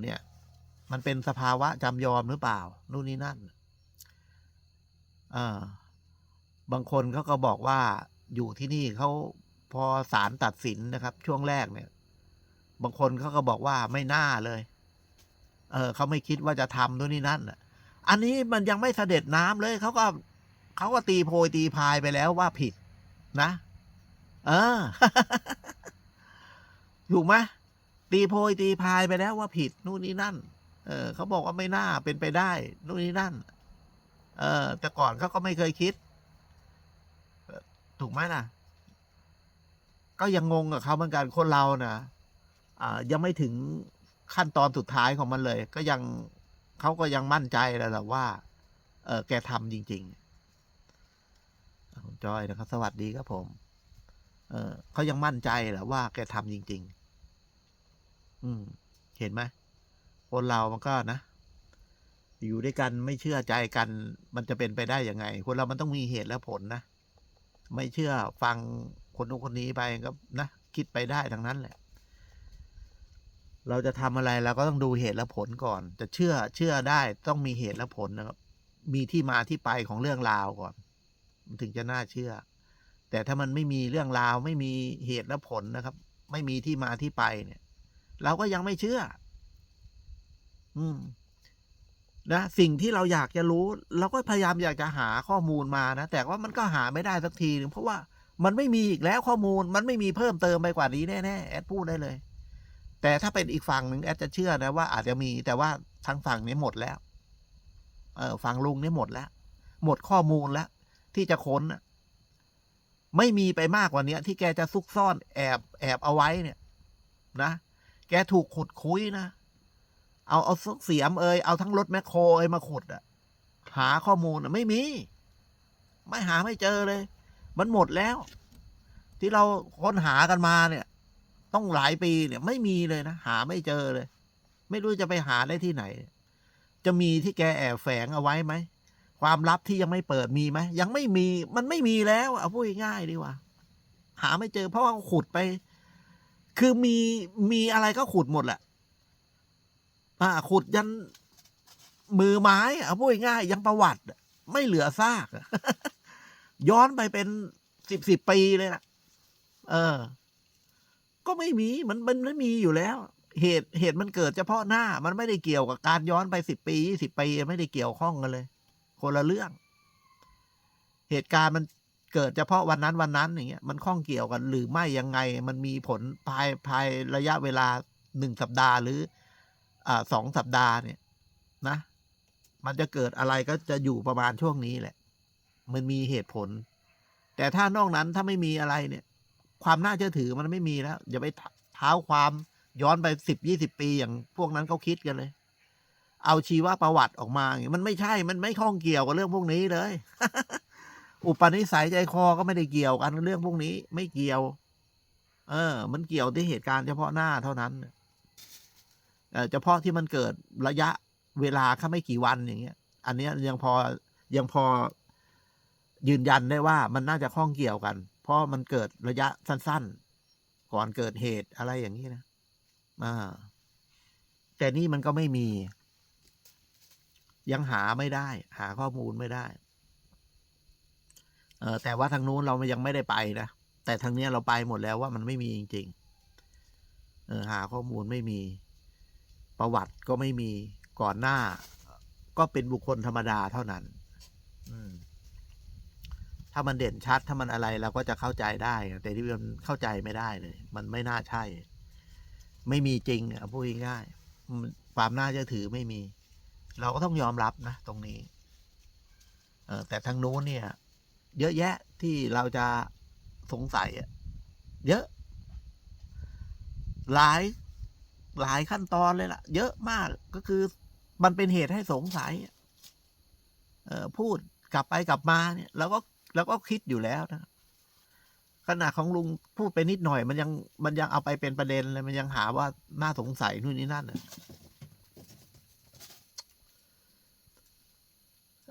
เนี่ย มันเป็นสภาวะจำยอมหรือเปล่า นู่นนี่นั่นอ่าบางคนเขาก็บอกว่าอยู่ที่นี่เขาพอศาลตัดสินนะครับ ช่วงแรกเนี่ย บางคนเขาก็บอกว่าไม่น่าเลย เออเขาไม่คิดว่าจะทำนู่นนี่นั่นอะอันนี้มันยังไม่เสด็จน้ำเลยเขาก็เขาก็ตีโพยตีพายไปแล้วว่าผิดนะ เออ ถูกไหม ตีโพยตีพายไปแล้วว่าผิดนู่นนี่นั่น เออเขาบอกว่าไม่น่าเป็นไปได้นู่นนี่นั่น เออ แต่ก่อนเขาก็ไม่เคยคิด ถูกไหมล่ะก็ยังงงกับเขาเหมือนกันคนเรานะอ่ายังไม่ถึงขั้นตอนสุดท้ายของมันเลย ก็ยังเขาก็ยังมั่นใจแล้วแหละว่า เออแกทำจริงๆอ่าคุณจอยนะครับ สวัสดีครับผม เออเขายังมั่นใจแหละว่าแกทำจริง ๆ อืม เห็นไหมคนเรามันก็นะ อยู่ด้วยกันไม่เชื่อใจกัน มันจะเป็นไปได้ยังไง คนเรามันต้องมีเหตุและผลนะ ไม่เชื่อฟังคนนู้นคนนี้ไปก็นะคิดไปได้ทั้งนั้นแหละ เราจะทำอะไรเราก็ต้องดูเหตุและผลก่อน จะเชื่อเชื่อได้ต้องมีเหตุและผลนะครับ มีที่มาที่ไปของเรื่องราวก่อน มันถึงจะน่าเชื่อ แต่ถ้ามันไม่มีเรื่องราวไม่มีเหตุและผลนะครับ ไม่มีที่มาที่ไปเนี่ย เราก็ยังไม่เชื่อ อืมนะ สิ่งที่เราอยากจะรู้ เราก็พยายามอยากจะหาข้อมูลมานะ แต่ว่ามันก็หาไม่ได้สักทีหนึ่งเพราะว่ามันไม่มีอีกแล้วข้อมูล มันไม่มีเพิ่มเติมไปกว่านี้แน่ๆแอดพูดได้เลย แต่ถ้าเป็นอีกฝั่งหนึ่งแอดจะเชื่อนะว่าอาจจะมีแต่ว่าทางฝั่งนี้หมดแล้ว เออฝั่งลุงนี่หมดแล้ว หมดข้อมูลแล้ว ที่จะค้นไม่มีไปมากกว่านี้ที่แกจะซุกซ่อนแอบแอบเอาไว้เนี่ย นะ แกถูกขุดคุยนะ เอาเอาเสียมเอยเอาทั้งรถแมคโครเอยมาขุดอะหาข้อมูลอะไม่มี ไม่หาไม่เจอเลย มันหมดแล้ว ที่เราค้นหากันมาเนี่ย ต้องหลายปีเนี่ย ไม่มีเลยนะ หาไม่เจอเลย ไม่รู้จะไปหาได้ที่ไหน จะมีที่แกแอบแฝงเอาไว้ไหมความลับที่ยังไม่เปิดมีไหมยังไม่มี มันไม่มีแล้วเอาพูดง่ายดีกว่า หาไม่เจอเพราะว่าขุดไป คือมีมีอะไรก็ขุดหมดแหละ อ่า ขุดยันมือไม้อะเอาพูดง่ายยังประวัติ ไม่เหลือซาก ย้อนไปเป็นสิบสิบปีเลยล่ะเออ ก็ไม่มีมันมันไม่มีอยู่แล้ว เหตุเหตุมันเกิดเฉพาะหน้า มันไม่ได้เกี่ยวกับการย้อนไปสิบปียี่สิบปีไม่ได้เกี่ยวข้องกันเลย คนละเรื่อง เหตุการณ์มัน เกิดเฉพาะวันนั้นวันนั้นอย่างเงี้ยมันข้องเกี่ยวกันหรือไม่ยังไงมันมีผลภายภายระยะเวลาหนึ่งสัปดาห์หรืออ่าสองสัปดาห์เนี่ยนะ มันจะเกิดอะไรก็จะอยู่ประมาณช่วงนี้แหละ มันมีเหตุผล แต่ถ้านอกนั้นถ้าไม่มีอะไรเนี่ย ความน่าเชื่อถือมันไม่มีแล้วอย่าไปเท้าความย้อนไปสิบยี่สิบปีอย่างพวกนั้นเขาคิดกันเลย เอาชีวประวัติออกมาอย่างมันไม่ใช่มันไม่ข้องเกี่ยวกับเรื่องพวกนี้เลย อุปนิสัยใจคอก็ไม่ได้เกี่ยวกันเรื่องพวกนี้ไม่เกี่ยว เออ มันเกี่ยวที่เหตุการณ์เฉพาะหน้าเท่านั้นเออเฉพาะที่มันเกิดระยะเวลาแค่ไม่กี่วันอย่างเงี้ย อันเนี้ยยังพอยังพอยืนยันได้ว่ามันน่าจะข้องเกี่ยวกัน เพราะมันเกิดระยะสั้น ๆ ก่อนเกิดเหตุอะไรอย่างนี้นะอ่าแต่นี่มันก็ไม่มี ยังหาไม่ได้ หาข้อมูลไม่ได้ เออแต่ว่าทางนู้นเรายังไม่ได้ไปนะ แต่ทางเนี้ยเราไปหมดแล้วว่ามันไม่มีจริงๆเออหาข้อมูลไม่มี ประวัติก็ไม่มีก่อนหน้า ก็เป็นบุคคลธรรมดาเท่านั้น อืมถ้ามันเด่นชัดถ้ามันอะไรเราก็จะเข้าใจได้ แต่ที่มันเข้าใจไม่ได้เลย มันไม่น่าใช่ ไม่มีจริงอะพูดง่ายๆความน่าจะถือไม่มี เราก็ต้องยอมรับนะตรงนี้ เออแต่ทางโน้นเนี่ย เยอะแยะที่เราจะสงสัยเยอะ หลายหลายขั้นตอนเลยล่ะ เยอะมากก็คือมันเป็นเหตุให้สงสัยเออพูดกลับไปกลับมาเนี่ยเราก็เราก็คิดอยู่แล้วนะขนาดของลุงพูดไปนิดหน่อย มันยังมันยังเอาไปเป็นประเด็นเลยมันยังหาว่าน่าสงสัยนู่นนี่นั่นน่ะ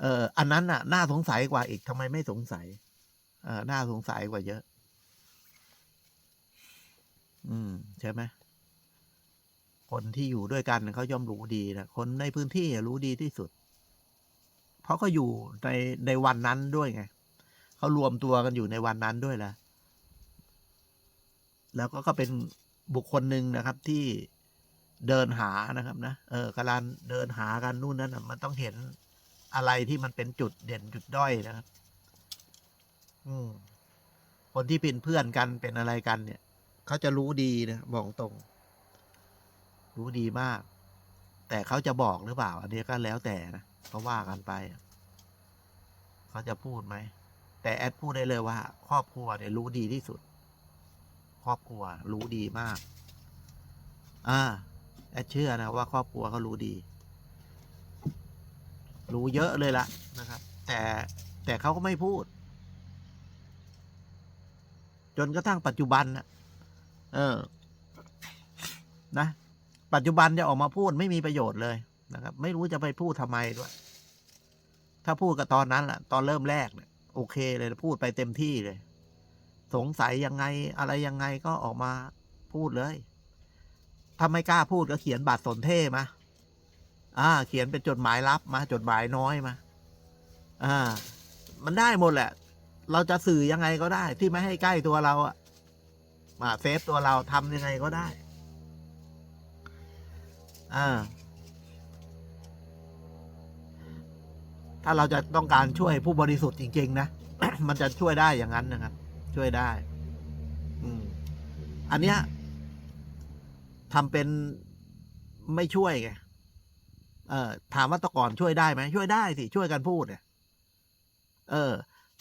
เอออันนั้นน่ะน่าสงสัยกว่าอีกทำไมไม่สงสัย เอ่อน่าสงสัยกว่าเยอะ อืม ใช่ไหมคนที่อยู่ด้วยกันเขาย่อมรู้ดีนะคนในพื้นที่รู้ดีที่สุด เพราะเขาอยู่ในในวันนั้นด้วยไงเขารวมตัวกันอยู่ในวันนั้นด้วยแหละแล้วก็ก็เป็นบุคคลหนึ่งนะครับที่เดินหานะครับ นะเออกำลังเดินหากันนู่นนั่นมันต้องเห็น อะไรที่มันเป็นจุดเด่นจุดด้อยนะครับ อืม คนที่เป็นเพื่อนกันเป็นอะไรกัน เนี่ยเขาจะรู้ดีนะบอกตรง รู้ดีมาก แต่เขาจะบอกหรือเปล่า อันนี้ก็แล้วแต่นะเขาว่ากันไปเขาจะพูดไหมแต่แอดพูดได้เลยว่า ครอบครัวเนี่ยรู้ดีที่สุด ครอบครัว รู้ดีมาก อ่าแอดเชื่อนะว่าครอบครัวเขารู้ดี รู้เยอะเลยละนะครับ แต่แต่เขาก็ไม่พูด จนกระทั่งปัจจุบันนะเออ นะ ปัจจุบันจะออกมาพูดไม่มีประโยชน์เลยนะครับ ไม่รู้จะไปพูดทำไมด้วย ถ้าพูดกับตอนนั้นแหละตอนเริ่มแรกเนี่ยโอเคเลยพูดไปเต็มที่เลย สงสัยยังไงอะไรยังไงก็ออกมาพูดเลยถ้าไม่กล้าพูดก็เขียนบัตรสนเทมา อ่า เขียนเป็นจดหมายลับมา จดหมายน้อยมา อ่า มันได้หมดแหละ เราจะสื่อยังไงก็ได้ ที่ไม่ให้ใกล้ตัวเราอะมาเซฟตัวเราทำยังไงก็ได้ อ่า ถ้าเราจะต้องการช่วยผู้บริสุทธิ์จริง ๆ นะ มันจะช่วยได้อย่างนั้นนะครับ ช่วยได้ อืม อันเนี้ยทำเป็นไม่ช่วยไง เออถามว่าตะก่อนช่วยได้ไหมช่วยได้สิช่วยกันพูดเนี่ยเออ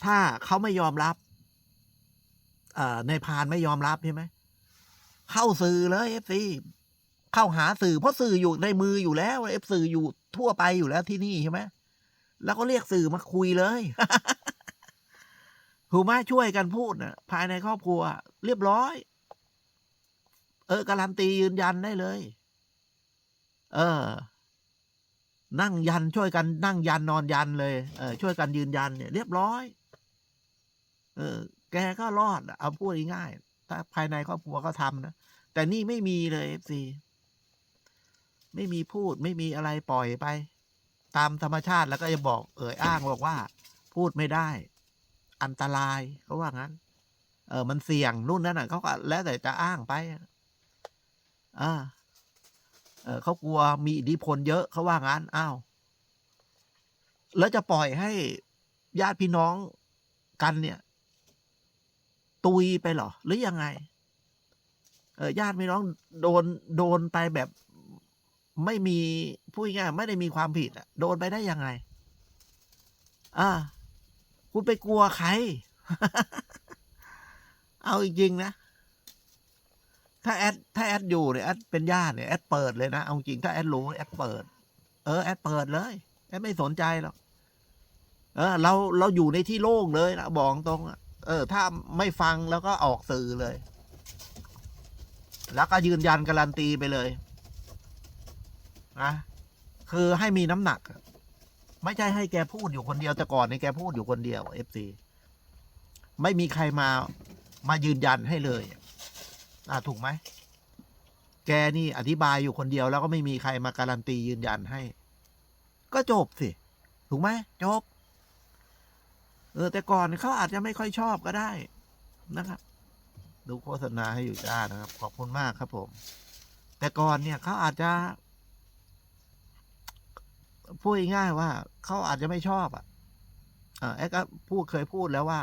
ถ้าเขาไม่ยอมรับเอ่อในพานไม่ยอมรับใช่ไหมเข้าสื่อเลยเอฟซีเข้าหาสื่อเพราะสื่ออยู่ในมืออยู่แล้วเอฟสื่ออยู่ทั่วไปอยู่แล้วที่นี่ใช่ไหมแล้วก็เรียกสื่อมาคุยเลยถูกไหมช่วยกันพูดนะภายในครอบครัว เรียบร้อย เออการันตียืนยันได้เลย เออ นั่งยันช่วยกันนั่งยันนอนยันเลยเออช่วยกันยืนยันเนี่ยเรียบร้อย เออ แกก็รอดเอาพูดง่ายๆถ้าภายในครอบครัวก็ทำนะแต่นี่ไม่มีเลยเอฟซีไม่มีพูดไม่มีอะไรปล่อยไป ตามธรรมชาติแล้วก็จะบอก เอ่ยอ้างบอกว่า พูดไม่ได้ อันตรายเขาว่างั้น เออ มันเสี่ยงนู่นนั่นอะเขาก็แล้วแต่จะอ้างไปอ่า เขากลัวมีอิทธิพลเยอะเขาว่างั้นอ้าวแล้วจะปล่อยให้ญาติพี่น้องกันเนี่ย ตุยไปหรอ หรือยังไงเออญาติพี่น้องโดนโดนไปแบบไม่มีพูดง่ายไม่ได้มีความผิดอะโดนไปได้ยังไง อ่า คุณไปกลัวใคร เอาจริงๆนะ ถ้าแอดถ้าแอดอยู่เนี่ยแอดเป็นญาติเนี่ยแอดเปิดเลยนะเอาจริงถ้าแอดรู้แอดเปิด เออแอดเปิดเลยแอดไม่สนใจหรอกเออ เราเราอยู่ในที่โล่งเลยนะบอกตรงเออ ถ้าไม่ฟังแล้วก็ออกสื่อเลย แล้วก็ยืนยันการันตีไปเลยนะคือให้มีน้ำหนัก ไม่ใช่ให้แกพูดอยู่คนเดียวแต่ก่อนในแกพูดอยู่คนเดียวเอฟซีไม่มีใครมามายืนยันให้เลย อ่าถูกไหม แกนี่อธิบายอยู่คนเดียวแล้วก็ไม่มีใครมาการันตียืนยันให้ ก็จบสิ ถูกไหมจบ เออ แต่ก่อนเขาอาจจะไม่ค่อยชอบก็ได้นะครับ ดูโฆษณาให้อยู่จ้านะครับ ขอบคุณมากครับผม แต่ก่อนเนี่ยเขาอาจจะพูดง่ายว่าเขาอาจจะไม่ชอบอะเออแอดก็พูดเคยพูดแล้วว่า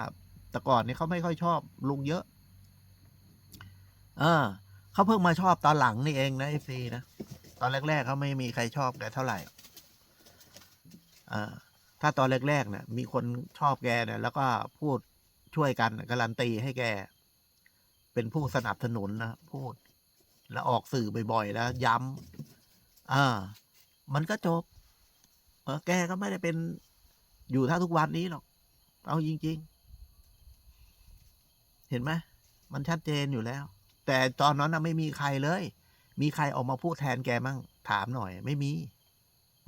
แต่ก่อนเนี่ยเขาไม่ค่อยชอบลุงเยอะ เออเขาเพิ่งมาชอบตอนหลังนี่เองนะเอฟซีนะ ตอนแรก ๆเขาไม่มีใครชอบแกเท่าไหร่อ่าถ้าตอนแรกๆเนี่ยมีคนชอบแกเนี่ยแล้วก็พูดช่วยกันการันตีให้แก เป็นผู้สนับสนุนนะพูด แล้วออกสื่อบ่อยๆ แล้ว ย้ำอ่ามันก็จบเออแกก็ไม่ได้เป็นอยู่ท่าทุกวันนี้หรอก เอาจริง ๆ เห็นไหมมันชัดเจนอยู่แล้ว แต่ตอนนั้นนะไม่มีใครเลย มีใครออกมาพูดแทนแกมั่งถามหน่อย ไม่มี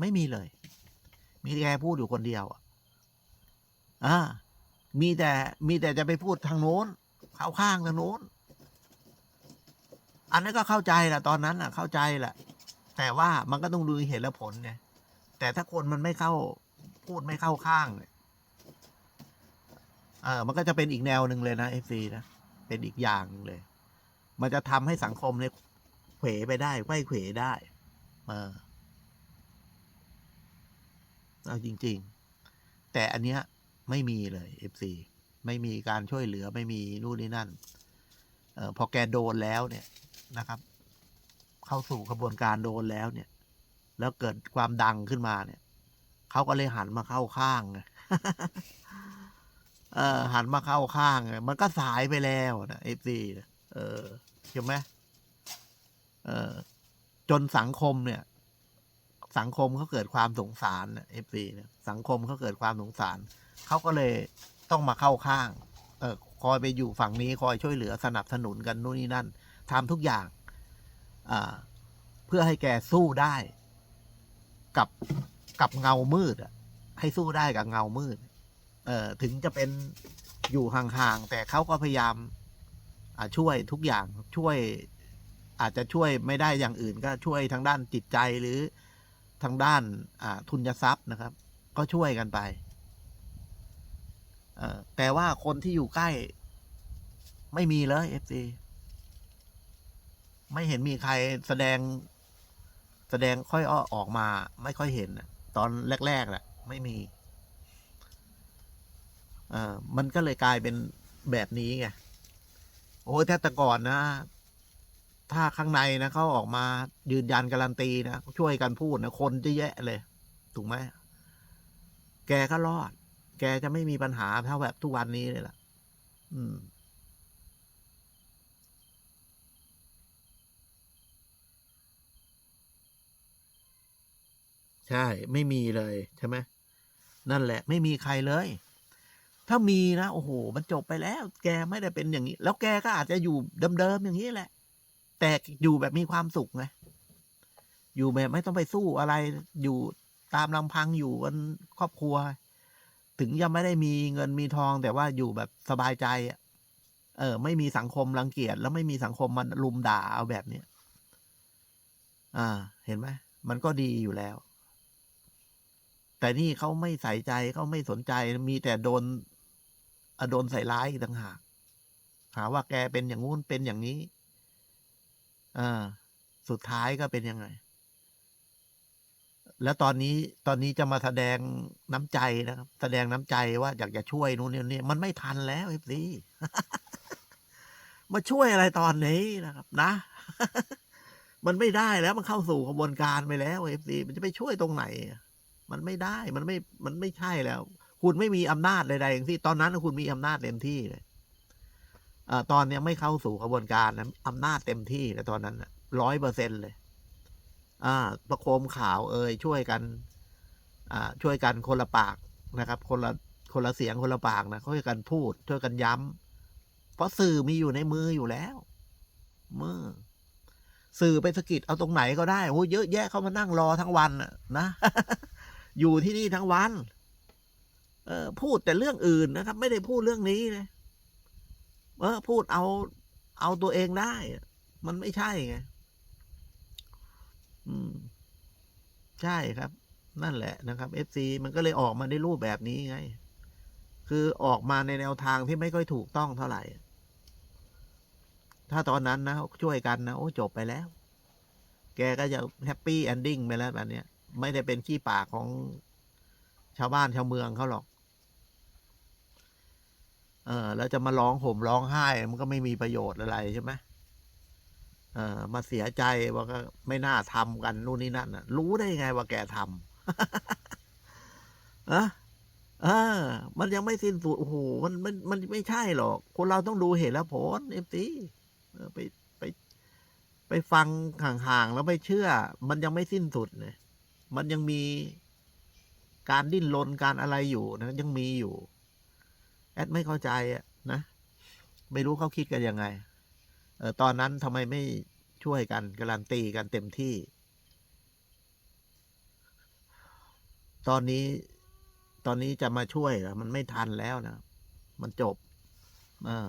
ไม่มีเลย มีแกพูดอยู่คนเดียวอะอ่ามีแต่มีแต่จะไปพูดทางโน้นเข้าข้างทางโน้น อันนั้นก็เข้าใจแหละตอนนั้นอะ เข้าใจแหละแต่ว่ามันก็ต้องดูเหตุและผลไงแต่ถ้าคนมันไม่เข้าพูดไม่เข้าข้างเนี่ยเออมันก็จะเป็นอีกแนวหนึ่งเลยนะเอฟซีนะ เป็นอีกอย่างเลย มันจะทำให้สังคมเนี่ยเขวไปได้ไขว้เขวได้เออเอาจริง ๆ แต่อันเนี้ยไม่มีเลยเอฟซีไม่มีการช่วยเหลือไม่มีนู่นนี่นั่นเออพอแกโดนแล้วเนี่ยนะครับ เข้าสู่กระบวนการโดนแล้วเนี่ย แล้วเกิดความดังขึ้นมาเนี่ยเขาก็เลยหันมาเข้าข้างไงเออหันมาเข้าข้างไงมันก็สายไปแล้วนะเอฟซีเออ ใช่ไหมเออจนสังคมเนี่ย สังคมเขาเกิดความสงสารเอฟซีเนี่ยสังคมเขาเกิดความสงสารเขาก็เลยต้องมาเข้าข้าง เออคอยไปอยู่ฝั่งนี้คอยช่วยเหลือสนับสนุนกันนู่นนี่นั่นทำทุกอย่างอ่าเพื่อให้แกสู้ได้กับกับเงามืดอะให้สู้ได้กับเงามืด เออถึงจะเป็นอยู่ห่างๆแต่เขาก็พยายาม ช่วยทุกอย่างช่วยอาจจะช่วยไม่ได้อย่างอื่น ก็ช่วยทางด้านจิตใจหรือทางด้านทุนทรัพย์นะครับ ก็ช่วยกันไปแต่ว่าคนที่อยู่ใกล้ ไม่มีเลยเอฟซีไม่เห็นมีใครแสดง แสดงค่อยอ้อออกมา ไม่ค่อยเห็นตอนแรกๆแหละไม่มี เออมันก็เลยกลายเป็นแบบนี้ไง โอ้ยถ้แต่ก่อนนะ ถ้าข้างในนะเขาออกมายืนยันการันตีนะช่วยกันพูดนะคนจะแยะเลย ถูกไหมแกก็รอด แกจะไม่มีปัญหาเท่าแบบทุกวันนี้เลยล่ะ อืมใช่ ไม่มีเลย ใช่ไหมนั่นแหละ ไม่มีใครเลย ถ้ามีนะ โอ้โห มันจบไปแล้ว แกไม่ได้เป็นอย่างนี้ แล้วแกก็อาจจะอยู่เดิมๆอย่างนี้แหละ แต่อยู่แบบมีความสุขไงอยู่แบบไม่ต้องไปสู้อะไร อยู่ตามลำพังอยู่กันครอบครัว ถึงยังไม่ได้มีเงินมีทอง แต่ว่าอยู่แบบสบายใจเออ ไม่มีสังคมรังเกียจแล้วไม่มีสังคมมันลุมด่าเอาแบบเนี้ยอ่า เห็นไหมมันก็ดีอยู่แล้ว แต่นี่เขาไม่ใส่ใจเขาไม่สนใจมีแต่โดน โดนใส่ร้ายต่างหากหาว่าแกเป็นอย่างงู้นเป็นอย่างนี้อ่าสุดท้ายก็เป็นยังไง แล้วตอนนี้ตอนนี้จะมาแสดงน้ำใจนะครับ แสดงน้ำใจว่าอยากจะช่วยนู่นนี่มันไม่ทันแล้วเอฟซีมาช่วยอะไรตอนนี้นะครับ นะ มันไม่ได้แล้วมันเข้าสู่กระบวนการไปแล้วเอฟซีมันจะไปช่วยตรงไหน มันไม่ได้มันไม่มันไม่ใช่แล้ว คุณไม่มีอำนาจใดๆอย่างที่ตอนนั้นคุณมีอำนาจเต็มที่เลยอตอนนี้ไม่เข้าสู่กระบวนการนะอำนาจเต็มที่แล้วตอนนั้นร้อยเปอร์เซ็นเลย อ่า ประโคมข่าวเอ่ยช่วยกัน อ่า ช่วยกันคนละปากนะครับ คนละคนละเสียงคนละปากนะช่วยกันพูดช่วยกันย้ำเพราะสื่อมีอยู่ในมืออยู่แล้วมือสื่อไปสะกิดเอาตรงไหนก็ได้โอ้เยอะแยะเขามานั่งรอทั้งวันนะอยู่ที่นี่ทั้งวัน เออพูดแต่เรื่องอื่นนะครับ ไม่ได้พูดเรื่องนี้เลยเออพูดเอา เอาตัวเองได้ มันไม่ใช่ไงอืม ใช่ครับ นั่นแหละนะครับเอฟซีมันก็เลยออกมาในรูปแบบนี้ไง คือออกมาในแนวทางที่ไม่ค่อยถูกต้องเท่าไหร่ ถ้าตอนนั้นนะช่วยกันนะโอ้จบไปแล้ว แกก็จะแฮปปี้แอนดิ้งไปแล้วแบบเนี้ย ไม่ได้เป็นขี้ปากของชาวบ้านชาวเมืองเขาหรอก เออแล้วจะมาร้องห่มร้องไห้ มันก็ไม่มีประโยชน์อะไรใช่ไหมเออมาเสียใจว่าก็ไม่น่าทำกันนู่นนี่นั่นนะรู้ได้ไงว่าแกทำอะเออ มันยังไม่สิ้นสุดโอ้โหมันมันมันไม่ใช่หรอก คนเราต้องดูเหตุและผลเอฟซีไปไป ไปฟังห่างๆแล้วไปเชื่อ มันยังไม่สิ้นสุดเลยมันยังมีการดิ้นรนการอะไรอยู่นะยังมีอยู่ แอดไม่เข้าใจอะนะ ไม่รู้เขาคิดกันยังไงเออตอนนั้นทำไมไม่ช่วยกันการันตีกันเต็มที่ ตอนนี้ตอนนี้จะมาช่วยมันไม่ทันแล้วนะ มันจบ เออ